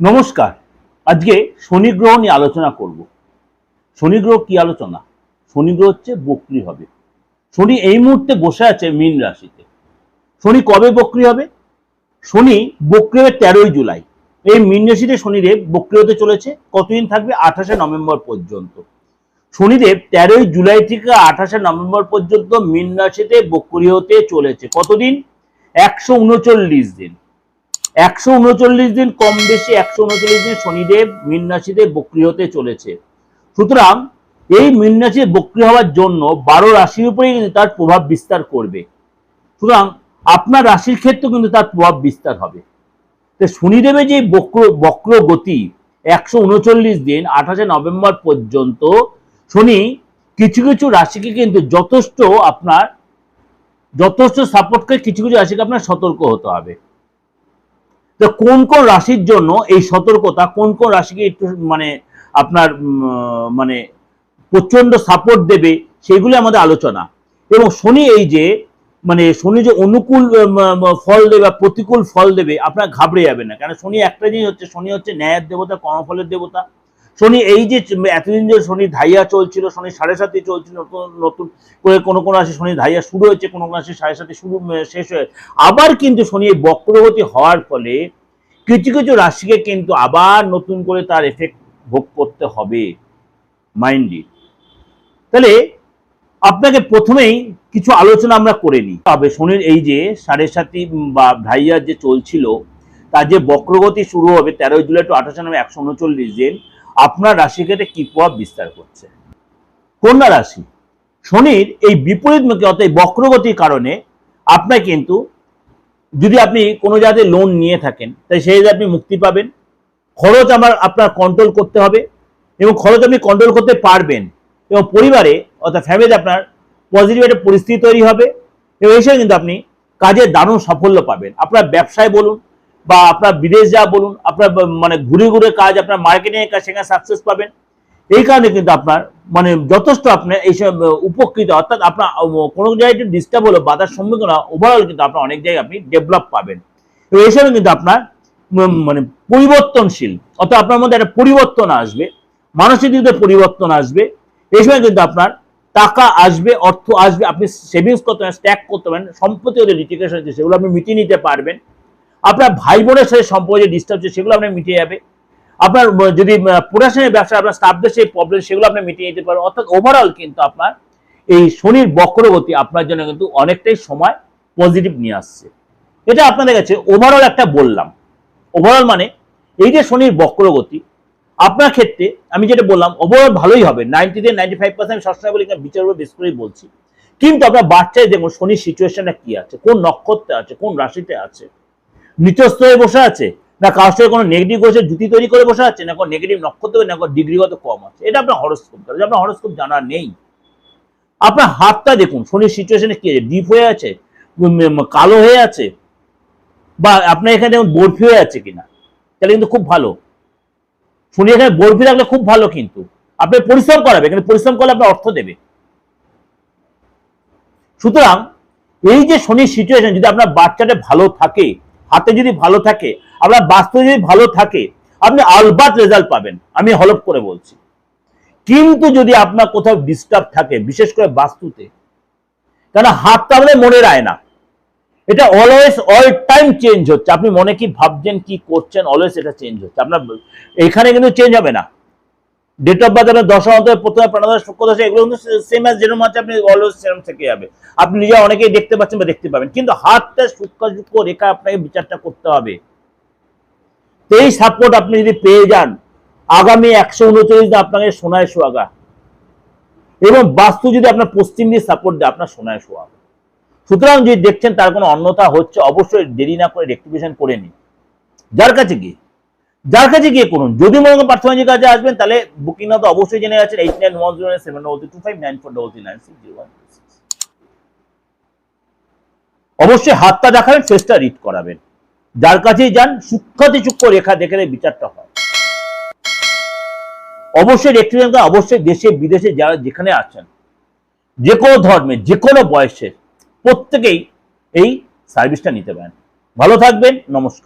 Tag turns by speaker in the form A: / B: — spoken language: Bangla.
A: নমস্কার। আজকে শনি গ্রহ নিয়ে আলোচনা করব। শনি গ্রহ কি আলোচনা? শনি গ্রহ হচ্ছে বক্রি হবে। শনি এই মুহূর্তে বসে আছে মীন রাশিতে। শনি কবে বক্রি হবে? শনি বক্রি হবে তেরোই জুলাই। এই মীন রাশিতে শনিদেব বক্রি হতে চলেছে। কতদিন থাকবে? আঠাশে নভেম্বর পর্যন্ত। শনিদেব তেরোই জুলাই থেকে আঠাশে নভেম্বর পর্যন্ত মীন রাশিতে বক্রি হতে চলেছে। কতদিন? একশো উনচল্লিশ দিন। একশো উনচল্লিশ দিন কম বেশি, একশো উনচল্লিশ দিন শনিদেব মীন রাশিতে বক্রি হতে চলেছে। সুতরাং এই মীন রাশি বক্রি হওয়ার জন্য বারো রাশির উপরেই কিন্তু তার প্রভাব বিস্তার করবে। সুতরাং আপনার রাশির ক্ষেত্রেও কিন্তু তার প্রভাব বিস্তার হবে। তো শনিদেবের যে বক্র বক্র গতি একশো উনচল্লিশ দিন আঠাশে নভেম্বর পর্যন্ত, শনি কিছু কিছু রাশিকে কিন্তু যথেষ্ট আপনার, যথেষ্ট সাপোর্ট করে কিছু কিছু রাশিকে আপনার সতর্ক হতে হবে। তো কোন কোন রাশির জন্য এই সতর্কতা, কোন কোন রাশিকে একটু মানে আপনার মানে প্রচণ্ড সাপোর্ট দেবে, সেগুলো আমাদের আলোচনা। এবং শনি এই যে মানে শনি যে অনুকূল ফল দেবে বা প্রতিকূল ফল দেবে, আপনার ঘাবড়ে যাবে না। কেন? শনি একটা জিনিস হচ্ছে, শনি হচ্ছে ন্যায়ের দেবতা, কর্মফলের দেবতা। শনি, এই যে এতদিন যে শনি ধাইয়া চলছিল, শনি সাড়ে সাতই চলছিল, নতুন নতুন করে কোনো কোনো রাশি শনি ধাইয়া শুরু হয়েছে, কোনো কোনো রাশি সাড়ে সাতে শুরু শেষ হয়ে, আবার কিন্তু শনি এই বক্রগতি হওয়ার ফলে কিছু কিছু রাশিকে কিন্তু আবার নতুন করে তার এফেক্ট ভোগ করতে হবে মাইন্ডলি তাহলে আপনাকে প্রথমেই কিছু আলোচনা আমরা করে নিই। তবে শনির এই যে সাড়ে সাতি বা ঢাইয়ার যে চলছিল, তার যে বক্রগতি শুরু হবে তেরোই জুলাই টু আঠাশে নামে একশো উনচল্লিশ দিন আপনার রাশি ক্ষেত্রে কি প্রভাব বিস্তার করছে? কন্যা রাশি, শনির এই বিপরীতমুখী অর্থাৎ বক্রগতির কারণে আপনার কিন্তু যদি আপনি কোনো জায়গায় লোন নিয়ে থাকেন, তাই সেই আপনি মুক্তি পাবেন। খরচ আমার আপনার কন্ট্রোল করতে হবে এবং খরচ আপনি কন্ট্রোল করতে পারবেন এবং পরিবারে অর্থাৎ ফ্যামিলিতে আপনার পজিটিভ একটা পরিস্থিতি তৈরি হবে এবং এসে কিন্তু আপনি কাজে দারুণ সাফল্য পাবেন। আপনার ব্যবসায় বলুন বা আপনার বিদেশ যাওয়া বলুন, আপনার মানে ঘুরে ঘুরে কাজ, আপনার মার্কেটিং এর কাজ, সেখানে সাকসেস পাবেন। এই কারণে কিন্তু আপনার মানে যথেষ্ট আপনার এইসব উপকৃত, অর্থাৎ আপনার কোনো জায়গায় ডিস্টার্ব হলো, বাধার সম্মুখীন ওভারঅল কিন্তু আপনার অনেক জায়গায় আপনি ডেভেলপ পাবেন। এবং এসবে কিন্তু আপনার মানে পরিবর্তনশীল, অর্থাৎ আপনার মধ্যে একটা পরিবর্তন আসবে, মানসিক দিকে পরিবর্তন আসবে। এই সময় কিন্তু আপনার টাকা আসবে, অর্থ আসবে, আপনি সেভিংস করতে পারেন স্ট্যাক করতে পারেন, সম্পত্তি লিটিগেশন সেগুলো আপনি মিটিয়ে নিতে পারবেন। আপনার ভাই বোনের সাথে সম্পর্কে ডিস্টার্ব আছে সেগুলো আপনার মিটে যাবে। আপনার যদি প্রোডাকশনের ব্যবসা, আপনার স্টাফদের সেই প্রবলেম সেগুলো আপনি মিটিয়ে নিতে পারবেন অর্থাৎ ওভারঅল কিন্তু আপনার এই শনির বক্রগতি আপনার জন্য কিন্তু অনেকটাই সময় পজিটিভ নিয়ে আসছে। এটা আপনাদের কাছে ওভারঅল একটা বললাম। ওভারঅল মানে এই যে শনির বক্রগতি, আপনার ক্ষেত্রে আমি যেটা বললাম ওভারঅল ভালোই হবে। নাইনটি থেকে নাইনটি ফাইভ পার্সেন্ট সবসময় বলি বিচার উপর বেশ করেই বলছি। কিন্তু আপনার বাচ্চায় দেখুন, শনির সিচুয়েশনটা কি আছে? কোন নক্ষত্রে আছে? কোন রাশিতে আছে? নিচস্থ হয়ে বসে আছে? না কারোর সাথে কোনো নেগেটিভ বসে জুতি তৈরি করে বসে আছে? না কোনো নেগেটিভ নক্ষত্র না কোনো ডিগ্রিগত কম আছে? এটা আপনার হরস্কোপ যদি আপনার হরস্কোপ জানা নেই। আপনার হাতটা দেখুন, শনির সিচুয়েশনে কি আছে? ডিপ হয়ে আছে? কালো হয়ে আছে? বা আপনার এখানে দেখুন বরফি হয়ে আছে কিনা? তাহলে কিন্তু খুব ভালো। শনি এখানে বরফি থাকলে খুব ভালো কিন্তু। আপনি পরিশ্রম করাবে এখানে পরিশ্রম করলে আপনার অর্থ দেবে। সুতরাং এই যে শনির সিচুয়েশন যদি আপনার বাচ্চাটা ভালো থাকে হাতে যদি ভালো থাকে, আপনার বাস্তু যদি ভালো থাকে, আপনি আলবাত রেজাল্ট পাবেন। আমি হলপ করে বলছি। কিন্তু যদি আপনার কোথাও ডিস্টার্ব থাকে, বিশেষ করে বাস্তুতে কেন হাতটা আমাদের মনে রায় না। এটা অলওয়েজ অল টাইম চেঞ্জ হচ্ছে। আপনি মনে কি ভাবছেন, কি করছেন অলওয়েজ এটা চেঞ্জ হচ্ছে। আপনার, এখানে কিন্তু চেঞ্জ হবে না। ডেট অফ বার্থ আপনার দশা অন্তর প্রথমে প্রাণদশ শুক্রদশা এগুলো কিন্তু সেম অ্যাজ যেরকম আছে, আপনি অলওয়েজ সেরকম থেকে যাবে। আপনি নিজে অনেকেই দেখতে পাচ্ছেন বা দেখতে পাবেন। কিন্তু হাতটা সূক্ষ্ম রেখা আপনাকে বিচারটা করতে হবে। এই সাপোর্ট আপনি যদি পেয়ে যান, আগামী একশো উনচল্লিশ দিন আপনাকে সোনায় সোয়াগা। এবং বাস্তু যদি আপনার পশ্চিম দিয়ে সাপোর্ট দেয়, আপনার সোনায় সোয়াগা। সুতরাং যদি দেখছেন তার কোনো অন্যথা হচ্ছে, অবশ্যই দেরি না করে রেক্টিফিকেশন করে নিন। যার কাছে গিয়ে যার কাছে গিয়ে করুন। যদি মনে করেন পার্সোনাল কাছে আসবেন, তাহলে বুকিং না তো অবশ্যই জেনে যাচ্ছেন। Eight nine one zero seven double two five nine four double three nine six zero one অবশ্যই হাতটা দেখাবেন ফেসটা রিড করাবেন। যার কাছেই যান, সূক্ষ্মতে সূক্ষ্ম রেখা দেখে বিচারটা হয়। অবশ্যই রেক্টিফিকেশন অবশ্যই দেশে, বিদেশে যারা যেখানে আছেন যে কোনো ধর্মের যে কোনো বয়সের প্রত্যেকেই এই সার্ভিসটা নিতে পারেন। ভালো থাকবেন, নমস্কার।